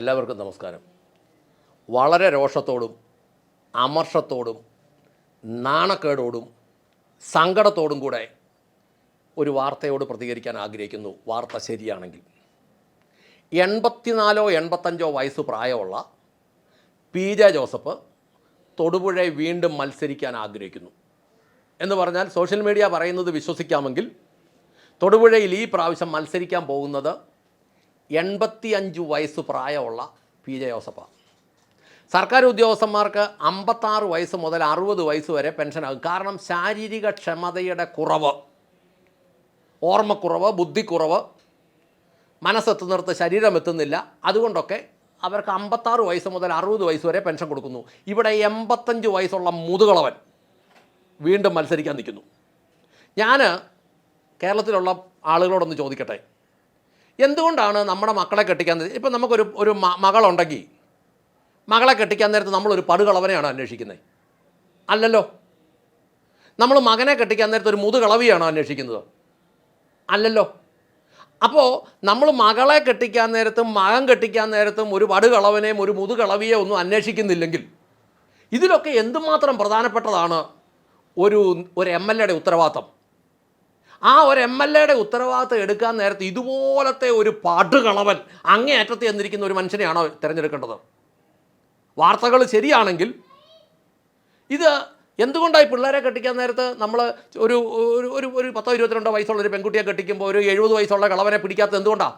എല്ലാവർക്കും നമസ്കാരം. വളരെ രോഷത്തോടും അമർഷത്തോടും നാണക്കേടോടും സങ്കടത്തോടും കൂടെ ഒരു വാർത്തയോട് പ്രതികരിക്കാൻ ആഗ്രഹിക്കുന്നു. വാർത്ത ശരിയാണെങ്കിൽ. എൺപത്തിനാലോ എൺപത്തഞ്ചോ വയസ്സ് പ്രായമുള്ള പി ജെ ജോസഫ് തൊടുപുഴയെ വീണ്ടും മത്സരിക്കാൻ ആഗ്രഹിക്കുന്നു. എന്ന് പറഞ്ഞാൽ സോഷ്യൽ മീഡിയ പറയുന്നത് വിശ്വസിക്കാമെങ്കിൽ തൊടുപുഴയിൽ ഈ പ്രാവശ്യം മത്സരിക്കാൻ പോകുന്നത് എൺപത്തിയഞ്ച് വയസ്സ് പ്രായമുള്ള പി ജെ ജോസഫാണ് സർക്കാർ ഉദ്യോഗസ്ഥന്മാർക്ക് അമ്പത്താറ് വയസ്സ് മുതൽ അറുപത് വയസ്സ് വരെ പെൻഷനാകും. കാരണം ശാരീരിക ക്ഷമതയുടെ കുറവ് ഓർമ്മക്കുറവ് ബുദ്ധിക്കുറവ് മനസ്സെത്തുന്നിടത്ത് ശരീരം എത്തുന്നില്ല. അതുകൊണ്ടൊക്കെ അവർക്ക് അമ്പത്താറ് വയസ്സ് മുതൽ അറുപത് വയസ്സ് വരെ പെൻഷൻ കൊടുക്കുന്നു. ഇവിടെ എൺപത്തഞ്ച് വയസ്സുള്ള മുതുകളവൻ വീണ്ടും മത്സരിക്കാൻ നിൽക്കുന്നു. ഞാൻ കേരളത്തിലുള്ള ആളുകളോടൊന്ന് ചോദിക്കട്ടെ? എന്തുകൊണ്ടാണ് നമ്മുടെ മക്കളെ കെട്ടിക്കാൻ ഇപ്പം നമുക്കൊരു ഒരു മകളുണ്ടെങ്കിൽ മകളെ കെട്ടിക്കാൻ നേരത്ത് നമ്മളൊരു പടുകളവനെയാണ് അന്വേഷിക്കുന്നത് അല്ലല്ലോ. നമ്മൾ മകനെ കെട്ടിക്കാൻ നേരത്ത് ഒരു മുതുകളവിയാണോ അന്വേഷിക്കുന്നത്. അല്ലല്ലോ. അപ്പോൾ നമ്മൾ മകളെ കെട്ടിക്കാൻ നേരത്തും മകൻ കെട്ടിക്കാൻ നേരത്തും ഒരു പടുകളവനെയും ഒരു മുതുകളവിയെ ഒന്നും അന്വേഷിക്കുന്നില്ലെങ്കിൽ ഇതിലൊക്കെ എന്തുമാത്രം പ്രധാനപ്പെട്ടതാണ് ഒരു ഒരു എം എൽ എയുടെ ഉത്തരവാദിത്തം? ആ ഒരു എം എൽ എയുടെ ഉത്തരവാദിത്തം എടുക്കാൻ നേരത്തെ ഇതുപോലത്തെ ഒരു പാട്ടുകളവൻ അങ്ങേയറ്റത്ത് എന്നിരിക്കുന്ന ഒരു മനുഷ്യനെയാണോ തിരഞ്ഞെടുക്കേണ്ടത്? വാർത്തകൾ ശരിയാണെങ്കിൽ ഇത് എന്തുകൊണ്ടായി പിള്ളേരെ കെട്ടിക്കാൻ നേരത്ത് നമ്മൾ ഒരു ഒരു ഒരു പത്തോ ഇരുപത്തിരണ്ടോ വയസ്സുള്ള ഒരു പെൺകുട്ടിയെ കെട്ടിക്കുമ്പോൾ ഒരു എഴുപത് വയസ്സുള്ള കളവനെ പിടിക്കാത്തത് എന്തുകൊണ്ടാണ്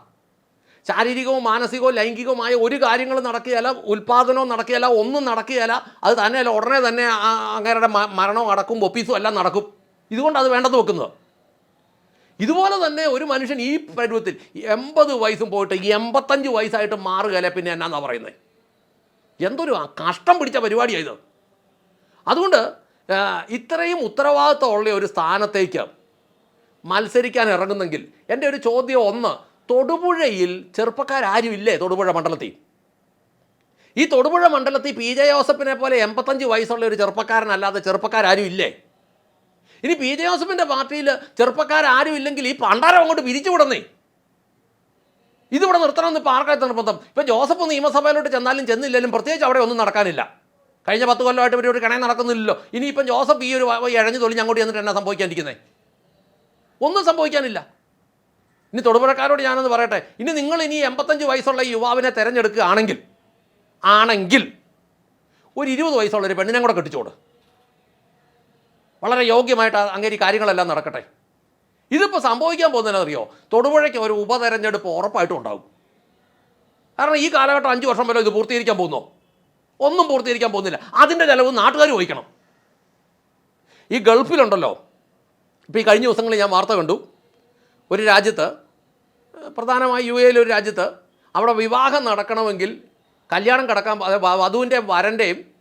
ശാരീരികവും മാനസികവും ലൈംഗികവുമായ ഒരു കാര്യങ്ങളും നടക്കുകയില്ല ഉൽപ്പാദനവും നടക്കുകയില്ല ഒന്നും നടക്കുകയില്ല അത് തന്നെയല്ല ഉടനെ തന്നെ അങ്ങേരുടെ മരണവും അടക്കും ഒപ്പീസും എല്ലാം നടക്കും. ഇതുകൊണ്ട് അത് വേണ്ടെന്ന് വെക്കുന്നത്? ഇതുപോലെ തന്നെ ഒരു മനുഷ്യൻ ഈ പരുവത്തിൽ എൺപത് വയസ്സും പോയിട്ട് എൺപത്തഞ്ച് വയസ്സായിട്ട് മാറുകയല്ലേ പിന്നെ എന്നാന്നാ പറയുന്നത്? എന്തൊരു കഷ്ടം പിടിച്ച പരിപാടിയാണ് ഇത്. അതുകൊണ്ട് ഇത്രയും ഉത്തരവാദിത്തമുള്ള ഒരു സ്ഥാനത്തേക്ക് മത്സരിക്കാൻ ഇറങ്ങുന്നെങ്കിൽ എന്റെ ഒരു ചോദ്യം ഒന്ന് തൊടുപുഴയിൽ ചെറുപ്പക്കാരും ഇല്ലേ തൊടുപുഴ മണ്ഡലത്തിൽ? ഈ തൊടുപുഴ മണ്ഡലത്തിൽ പി ജെ ജോസഫിനെ പോലെ എൺപത്തഞ്ച് വയസ്സുള്ള ഒരു ചെറുപ്പക്കാരനല്ലാതെ ചെറുപ്പക്കാരും ഇല്ലേ? ഇനി പി ജെ ജോസഫിന്റെ പാർട്ടിയിൽ ചെറുപ്പക്കാരും ഇല്ലെങ്കിൽ ഈ പണ്ടാരം അങ്ങോട്ട് പിരിച്ചുവിടുന്നേ ഇതിവിടെ നിർത്തണമെന്ന് ഇപ്പോൾ ആർക്കായിട്ട് നിർബന്ധം? ഇപ്പോൾ ജോസഫ് നിയമസഭയിലോട്ട് ചെന്നാലും ചെന്നില്ലെങ്കിലും പ്രത്യേകിച്ച് അവിടെ ഒന്നും നടക്കാനില്ല. കഴിഞ്ഞ പത്ത് കൊല്ലമായിട്ട് ഇവർ ഒരു കണയം നടക്കുന്നില്ലല്ലോ. ഇനിയിപ്പം ജോസഫ് ഈ ഒരു ഇഴഞ്ഞു തൊലിഞ്ഞ് അങ്ങോട്ട് ചെന്നിട്ട് എന്നാ സംഭവിക്കാനിരിക്കുന്നത് ഒന്നും സംഭവിക്കാനില്ല. ഇനി തൊടുപുഴക്കാരോട് ഞാനൊന്ന് പറയട്ടെ. ഇനി നിങ്ങൾ ഇനി എൺപത്തഞ്ച് വയസ്സുള്ള ഈ യുവാവിനെ തിരഞ്ഞെടുക്കുകയാണെങ്കിൽ ആണെങ്കിൽ ഒരു ഇരുപത് വയസ്സുള്ള ഒരു പെണ്ണിനെ കൂടെ കെട്ടിച്ചോട്. വളരെ യോഗ്യമായിട്ട് അങ്ങേരി കാര്യങ്ങളെല്ലാം നടക്കട്ടെ. ഇതിപ്പോൾ സംഭവിക്കാൻ പോകുന്നതിനറിയോ തൊടുപുഴയ്ക്ക് ഒരു ഉപതെരഞ്ഞെടുപ്പ് ഉറപ്പായിട്ടും ഉണ്ടാകും. കാരണം ഈ കാലഘട്ടം അഞ്ച് വർഷം വരെ ഇത് പൂർത്തീകരിക്കാൻ പോകുന്നോ? ഒന്നും പൂർത്തീകരിക്കാൻ പോകുന്നില്ല. അതിന്റെ ചിലവ് നാട്ടുകാർ വഹിക്കണം ഈ ഗൾഫിലുണ്ടല്ലോ. ഇപ്പോൾ ഈ കഴിഞ്ഞ ദിവസങ്ങളിൽ ഞാൻ വാർത്ത കണ്ടു. ഒരു രാജ്യത്ത് പ്രധാനമായും യു എയിലൊരു രാജ്യത്ത് അവിടെ വിവാഹം നടക്കണമെങ്കിൽ കല്യാണം കിടക്കാൻ വധുവിന്റെയും വരന്റെയും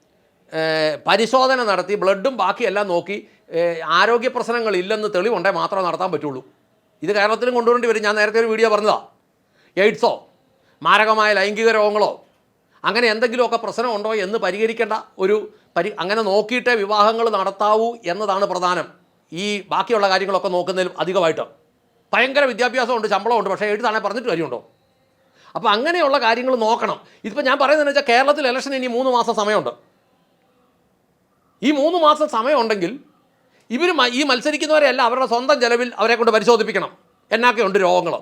പരിശോധന നടത്തി ബ്ലഡും ബാക്കിയെല്ലാം നോക്കി ആരോഗ്യ ആരോഗ്യ പ്രശ്നങ്ങളില്ലെന്ന് തെളിവുണ്ടെങ്കിൽ മാത്രമേ നടത്താൻ പറ്റുള്ളൂ. ഇത് കേരളത്തിലും കൊണ്ടുവരേണ്ടി വരും. ഞാൻ നേരത്തെ ഒരു വീഡിയോ പറഞ്ഞതാണ് എയ്ഡ്സോ മാരകമായ ലൈംഗിക രോഗങ്ങളോ അങ്ങനെ എന്തെങ്കിലുമൊക്കെ പ്രശ്നമുണ്ടോ എന്ന് പരിഹരിക്കേണ്ട ഒരു പരി അങ്ങനെ നോക്കിയിട്ടേ വിവാഹങ്ങൾ നടത്താവൂ എന്നതാണ് പ്രധാനം. ഈ ബാക്കിയുള്ള കാര്യങ്ങളൊക്കെ നോക്കുന്നതിലും അധികമായിട്ട്. ഭയങ്കര വിദ്യാഭ്യാസമുണ്ട് ശമ്പളമുണ്ട് പക്ഷേ എഴുതാണെ പറഞ്ഞിട്ട് കാര്യമുണ്ടോ? അപ്പോൾ അങ്ങനെയുള്ള കാര്യങ്ങൾ നോക്കണം. ഇതിപ്പോൾ ഞാൻ പറയുന്നതെന്ന് വെച്ചാൽ കേരളത്തിൽ ഇലക്ഷൻ ഇനി മൂന്ന് മാസം സമയമുണ്ട്. ഈ മൂന്ന് മാസം സമയമുണ്ടെങ്കിൽ ഇവർ ഈ മത്സരിക്കുന്നവരെയല്ല അവരുടെ സ്വന്തം ചെലവിൽ അവരെ കൊണ്ട് പരിശോധിപ്പിക്കണം. എന്നൊക്കെയുണ്ട് രോഗങ്ങൾ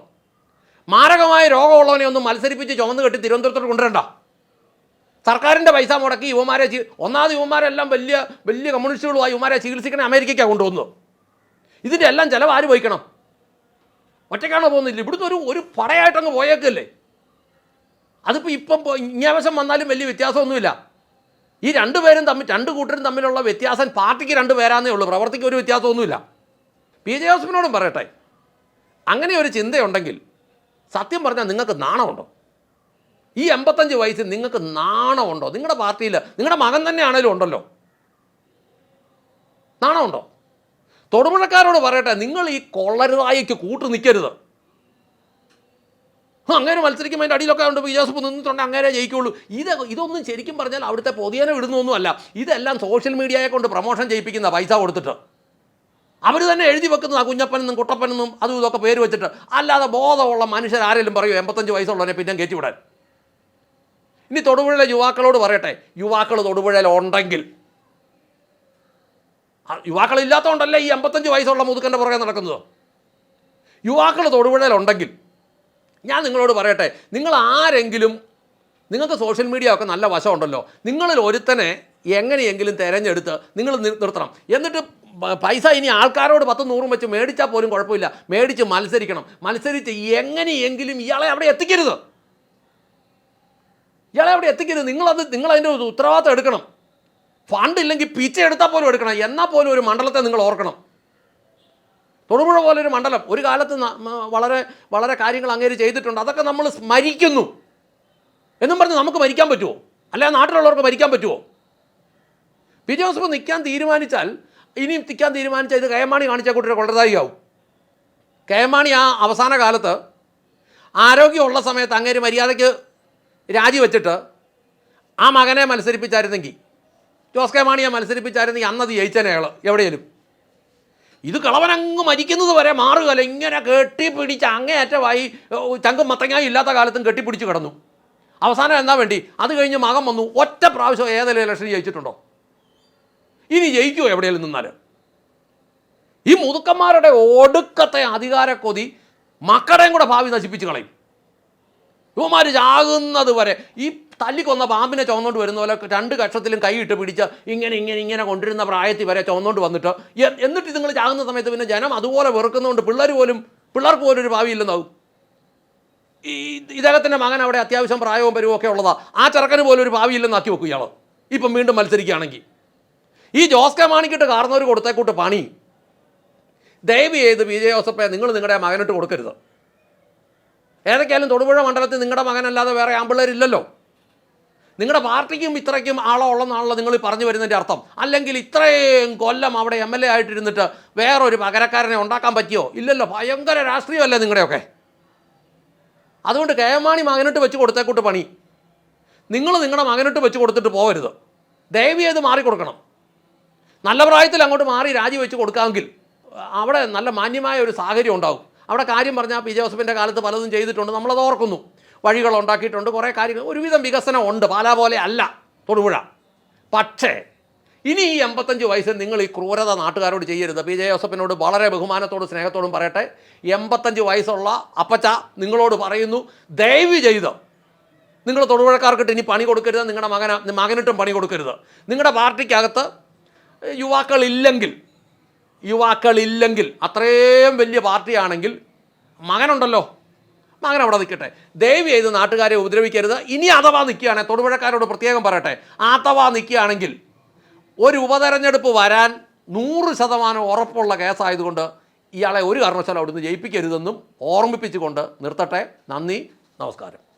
മാരകമായ രോഗമുള്ളവനെ ഒന്നും മത്സരിപ്പിച്ച് ചുമന്ന് കെട്ടി തിരുവനന്തപുരത്തോട്ട് കൊണ്ടുവരണ്ട. സർക്കാരിന്റെ പൈസ മുടക്കി യുവമാരെ ഒന്നാമത് യുവമാരെല്ലാം വലിയ വലിയ കമ്മ്യൂണിസ്റ്റുകളുമായി യുവമാരെ ചികിത്സിക്കണേ അമേരിക്കയ്ക്കാണ് കൊണ്ടുവന്നത്. ഇതിന്റെ എല്ലാം ചിലവ് ആര് വഹിക്കണം? ഒറ്റയ്ക്കാണോ പോകുന്നില്ല ഇവിടുന്ന് ഒരു ഒരു പടയായിട്ടങ്ങ് പോയേക്കല്ലേ? അതിപ്പോൾ ഇപ്പം ഇങ്ങേ വശം വന്നാലും വലിയ വ്യത്യാസമൊന്നുമില്ല. ഈ രണ്ടുപേരും തമ്മിൽ രണ്ട് കൂട്ടരും തമ്മിലുള്ള വ്യത്യാസം പാർട്ടിക്ക് രണ്ട് പേരാന്നേ ഉള്ളൂ. പ്രവർത്തിക്ക് ഒരു വ്യത്യാസമൊന്നുമില്ല. പി ജെ ജോസഫിനോടും പറയട്ടെ. അങ്ങനെ ഒരു ചിന്തയുണ്ടെങ്കിൽ സത്യം പറഞ്ഞാൽ നിങ്ങൾക്ക് നാണമുണ്ടോ? ഈ എൺപത്തഞ്ച് വയസ്സിൽ നിങ്ങൾക്ക് നാണമുണ്ടോ? നിങ്ങളുടെ പാർട്ടിയിൽ നിങ്ങളുടെ മകൻ തന്നെയാണേലും ഉണ്ടല്ലോ. നാണമുണ്ടോ? തൊടുപുഴക്കാരോട് പറയട്ടെ നിങ്ങൾ ഈ കൊള്ളരുതായിക്ക് കൂട്ടു നിൽക്കരുത്. അങ്ങനെ മത്സരിക്കുമ്പോൾ അതിന്റെ അടിയിലൊക്കെ ഉണ്ട് പി ജോസഫ് നിന്നിട്ടുണ്ട് അങ്ങനെ ജയിക്കുള്ളൂ. ഇത് ഇതൊന്നും ശരിക്കും പറഞ്ഞാൽ അവിടുത്തെ പൊതിയനെ ഇടുന്നൊന്നുമല്ല ഇതെല്ലാം സോഷ്യൽ മീഡിയയെ കൊണ്ട് പ്രൊമോഷൻ ചെയ്യിപ്പിക്കുന്ന പൈസ കൊടുത്തിട്ട്. അവർ തന്നെ എഴുതി വെക്കുന്നത് ആ കുഞ്ഞപ്പനെന്നും കുട്ടപ്പനെന്നും അതും ഇതൊക്കെ പേര് വെച്ചിട്ട്. അല്ലാതെ ബോധമുള്ള മനുഷ്യർ ആരെങ്കിലും പറയൂ എൺപത്തഞ്ച് വയസ്സുള്ളവനെ പിന്നെ കയറ്റി വിടാൻ. ഇനി തൊടുപുഴയിലെ യുവാക്കളോട് പറയട്ടെ. യുവാക്കൾ തൊടുപുഴയിൽ ഉണ്ടെങ്കിൽ യുവാക്കളില്ലാത്തതുകൊണ്ടല്ലേ ഈ എൺപത്തഞ്ച് വയസ്സുള്ള മുതുക്കന്റെ പുറകെ നടക്കുന്നത്? യുവാക്കൾ തൊടുപുഴയിലുണ്ടെങ്കിൽ ഞാൻ നിങ്ങളോട് പറയട്ടെ നിങ്ങൾ ആരെങ്കിലും നിങ്ങൾക്ക് സോഷ്യൽ മീഡിയ ഒക്കെ നല്ല വശമുണ്ടല്ലോ നിങ്ങളിൽ ഒരുത്തനെ എങ്ങനെയെങ്കിലും തിരഞ്ഞെടുത്ത് നിങ്ങൾ നിർത്തണം. എന്നിട്ട് പൈസ ഇനി ആൾക്കാരോട് പത്ത് നൂറും വെച്ച് മേടിച്ചാൽ പോലും കുഴപ്പമില്ല. മേടിച്ച് മത്സരിക്കണം. മത്സരിച്ച് എങ്ങനെയെങ്കിലും ഇയാളെ അവിടെ എത്തിക്കരുത്. ഇയാളെ അവിടെ എത്തിക്കരുത്. നിങ്ങളത് നിങ്ങളതിന്റെ ഉത്തരവാദിത്തം എടുക്കണം. ഫണ്ട് ഇല്ലെങ്കിൽ പിച്ച എടുത്താൽ പോലും എടുക്കണം. എന്നാൽ പോലും ഒരു മണ്ഡലത്തെ നിങ്ങൾ ഓർക്കണം. തൊടുപുഴ പോലൊരു മണ്ഡലം. ഒരു കാലത്ത് വളരെ വളരെ കാര്യങ്ങൾ അങ്ങേര് ചെയ്തിട്ടുണ്ട്. അതൊക്കെ നമ്മൾ സ്മരിക്കുന്നു എന്നും പറഞ്ഞ് നമുക്ക് മരിക്കാൻ പറ്റുമോ അല്ലെ നാട്ടിലുള്ളവർക്ക് മരിക്കാൻ പറ്റുമോ പി ജോസഫ് നിൽക്കാൻ തീരുമാനിച്ചാൽ ഇനിയും നിൽക്കാൻ തീരുമാനിച്ചാൽ ഇത് കയമാണി കാണിച്ച കൂട്ടരെ കൊള്ളതായിയാവും കയമാണി ആ അവസാന കാലത്ത് ആരോഗ്യമുള്ള സമയത്ത് അങ്ങേര് മര്യാദയ്ക്ക് രാജിവെച്ചിട്ട് ആ മകനെ മത്സരിപ്പിച്ചായിരുന്നെങ്കിൽ ജോസ് കെ മാണിയെ മത്സരിപ്പിച്ചായിരുന്നെങ്കിൽ അന്നത് ജയിച്ചേനെ അയാൾ എവിടെയും ഇത് കളവനങ്ങ് മരിക്കുന്നത് വരെ മാറുകയല്ല. ഇങ്ങനെ കെട്ടിപ്പിടിച്ച് അങ്ങേയറ്റമായി ചങ്കും മത്തങ്ങായും ഇല്ലാത്ത കാലത്തും കെട്ടിപ്പിടിച്ച് കിടന്നു. അവസാനം എന്നാ വേണ്ടി? അത് കഴിഞ്ഞ് മകം വന്നു. ഒറ്റ പ്രാവശ്യം ഏതെങ്കിലും ഇലക്ഷൻ ജയിച്ചിട്ടുണ്ടോ? ഇനി ജയിക്കുമോ എവിടെയെങ്കിലും നിന്നാൽ ഈ മുതുക്കന്മാരുടെ ഒടുക്കത്തെ അധികാര കൊതി മക്കളുടെയും കൂടെ ഭാവി നശിപ്പിച്ച് കളയും. ഇവന്മാർ ചാകുന്നത് വരെ ഈ തല്ലിക്കൊന്ന പാമ്പിനെ ചുവന്നോണ്ട് വരുന്ന പോലെ രണ്ട് കക്ഷത്തിലും കൈയിട്ട് പിടിച്ച് ഇങ്ങനെ ഇങ്ങനെ ഇങ്ങനെ കൊണ്ടിരുന്ന പ്രായത്തിൽ വരെ ചുവന്നോണ്ട് വന്നിട്ട് എന്നിട്ട് നിങ്ങൾ ചാകുന്ന സമയത്ത് പിന്നെ ജനം അതുപോലെ വെറുക്കുന്നതുകൊണ്ട് പിള്ളേർ പോലും പിള്ളേർക്ക് പോലും ഒരു ഭാവി ഇല്ലെന്നാവും ഈ ഇദ്ദേഹത്തിന്റെ മകൻ അവിടെ അത്യാവശ്യം പ്രായവും പരുവും ഒക്കെ ഉള്ളതാ. ആ ചെറുക്കന് പോലും ഒരു ഭാവി ഇല്ലെന്നാക്കി വെക്കും ഇയാൾ ഇപ്പം വീണ്ടും മത്സരിക്കുകയാണെങ്കിൽ. ഈ ജോസ് കെ മാണിക്കിട്ട് കാർന്നവർ കൊടുത്തേക്കൂട്ട് പണി. ദയവ് ചെയ്ത് ബി ജെ ജോസഫെ നിങ്ങൾ നിങ്ങളുടെ മകനിട്ട് കൊടുക്കരുത്. ഏതൊക്കെയായാലും തൊടുപുഴ മണ്ഡലത്തിൽ നിങ്ങളുടെ മകനല്ലാതെ വേറെ ആമ്പിള്ളേരില്ലല്ലോ നിങ്ങളുടെ പാർട്ടിക്കും ഇത്രയ്ക്കും ആളോ ഉള്ളെന്നാണല്ലോ നിങ്ങൾ പറഞ്ഞു വരുന്നതിന്റെ അർത്ഥം. അല്ലെങ്കിൽ ഇത്രയും കൊല്ലം അവിടെ എം എൽ എ ആയിട്ടിരുന്നിട്ട് വേറൊരു പകരക്കാരനെ ഉണ്ടാക്കാൻ പറ്റിയോ? ഇല്ലല്ലോ ഭയങ്കര രാഷ്ട്രീയമല്ലേ നിങ്ങളുടെയൊക്കെ അതുകൊണ്ട് കെ എം മാണി മകനിട്ട് വെച്ച് കൊടുത്തേക്കൂട്ട് പണി. നിങ്ങൾ നിങ്ങളുടെ മകനിട്ട് വെച്ച് കൊടുത്തിട്ട് പോകരുത് ദയവ് ചെയ്ത് മാറിക്കൊടുക്കണം നല്ല പ്രായത്തിൽ അങ്ങോട്ട് മാറി രാജിവെച്ച് കൊടുക്കാമെങ്കിൽ അവിടെ നല്ല മാന്യമായ ഒരു സാഹചര്യം ഉണ്ടാകും. അവിടെ കാര്യം പറഞ്ഞാൽ പി ജോസഫിന്റെ കാലത്ത് പലതും ചെയ്തിട്ടുണ്ട്. നമ്മളത് ഓർക്കുന്നു. വഴികൾ ഉണ്ടാക്കിയിട്ടുണ്ട് കുറേ കാര്യങ്ങൾ. ഒരുവിധം വികസനം ഉണ്ട് പാലാ പോലെ അല്ല തൊടുപുഴ. പക്ഷേ ഇനി ഈ എൺപത്തഞ്ച് വയസ്സിൽ നിങ്ങൾ ഈ ക്രൂരത നാട്ടുകാരോട് ചെയ്യരുത്. പി. ജെ. ജോസഫിനോട് വളരെ ബഹുമാനത്തോടും സ്നേഹത്തോടും പറയട്ടെ. എൺപത്തഞ്ച് വയസ്സുള്ള അപ്പച്ച നിങ്ങളോട് പറയുന്നു ദയവ് ചെയ്ത് നിങ്ങൾ തൊടുപുഴക്കാർക്കിട്ട് ഇനി പണി കൊടുക്കരുത് നിങ്ങളുടെ മകന മകനിട്ടും പണി കൊടുക്കരുത്. നിങ്ങളുടെ പാർട്ടിക്കകത്ത് യുവാക്കളില്ലെങ്കിൽ യുവാക്കളില്ലെങ്കിൽ അത്രയും വലിയ പാർട്ടിയാണെങ്കിൽ മകനുണ്ടല്ലോ മകൻ അവിടെ നിൽക്കട്ടെ. ദയവ് ചെയ്ത് നാട്ടുകാരെ ഉപദ്രവിക്കരുത്? ഇനി അഥവാ നിൽക്കുകയാണെങ്കിൽ തൊടുപുഴക്കാരോട് പ്രത്യേകം പറയട്ടെ. അഥവാ നിൽക്കുകയാണെങ്കിൽ ഒരു ഉപതെരഞ്ഞെടുപ്പ് വരാൻ നൂറ് ശതമാനം ഉറപ്പുള്ള കേസായതുകൊണ്ട് ഇയാളെ ഒരു കാരണവശാലും അവിടുന്ന് ജയിപ്പിക്കരുതെന്നും ഓർമ്മിപ്പിച്ചുകൊണ്ട് നിർത്തട്ടെ. നന്ദി നമസ്കാരം.